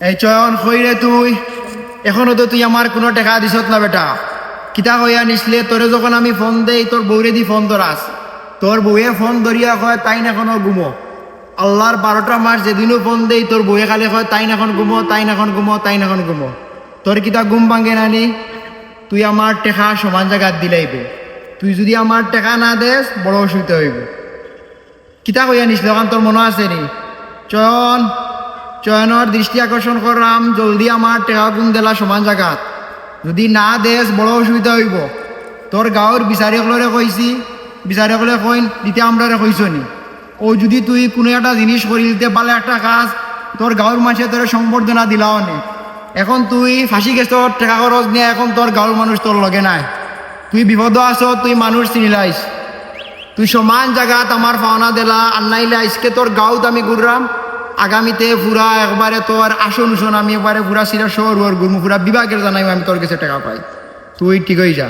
এই চয়ন কইরে তুই। এখনও তো তুই আমার কোনো টাকা দিছত না বেটা। কিতা হইয়া নিসলে তোরে যখন আমি ফোন দেই তোর বউরে দি ফোন ধরাস তোর বউয়ে ফোন ধরিয়া কয় তাই না এখনও ঘুমো আল্লাহর বারোটা মাস যেদিনও ফোন দেই তোর বউয়ে খালি কয় তাই না এখন ঘুমো তাই না এখন ঘুমো তাই না এখন ঘুমো তোর কিতা ঘুম ভাঙে নানি তুই আমার টেকা সমান জায়গাত দিলাইবে তুই যদি আমার টেকা না দেস বড় অসুবিধা হইব। কিতা কইয়া নিছিল এখন তোর মনে আছে নি? চয়ন চয়নের দৃষ্টি আকর্ষণ করলাম জলদি আমার টেকা গুণ দিলা সমান জায়গাত যদি না দেশ বড় অসুবিধা হইব তোর গাঁৱৰ বিচাৰীসকলৰে কইছি বিচাৰীসকলে কইন দিতে আমরা কইছ নি? ও যদি তুই কোনো একটা জিনিস করি দিতে পারলে একটা কাজ তোর গাঁৱৰ মানুষে তোর সম্বর্ধনা দিলাও নে? এখন তুই ফাঁসি গেছত টেকা খরচ নিয়ে এখন তোর গাঁৱৰ মানুষ তোর লগে নাই। তুই বিপদ আছ, তুই মানুষ চিনিলাইস তুই সমান জায়গাত আমার পাওনা দিলা নাইলে আজকে তোর গাঁত আমি ঘুরলাম আগামীতে পুরা একবারে তোর আসন শোন, আমি একবারে পুরা সিরা শহর, ওর গুরমু পুরা বিভাগের জানাই আমি তোর কাছে টাকা পাই। তুই ঠিক হয়ে যা।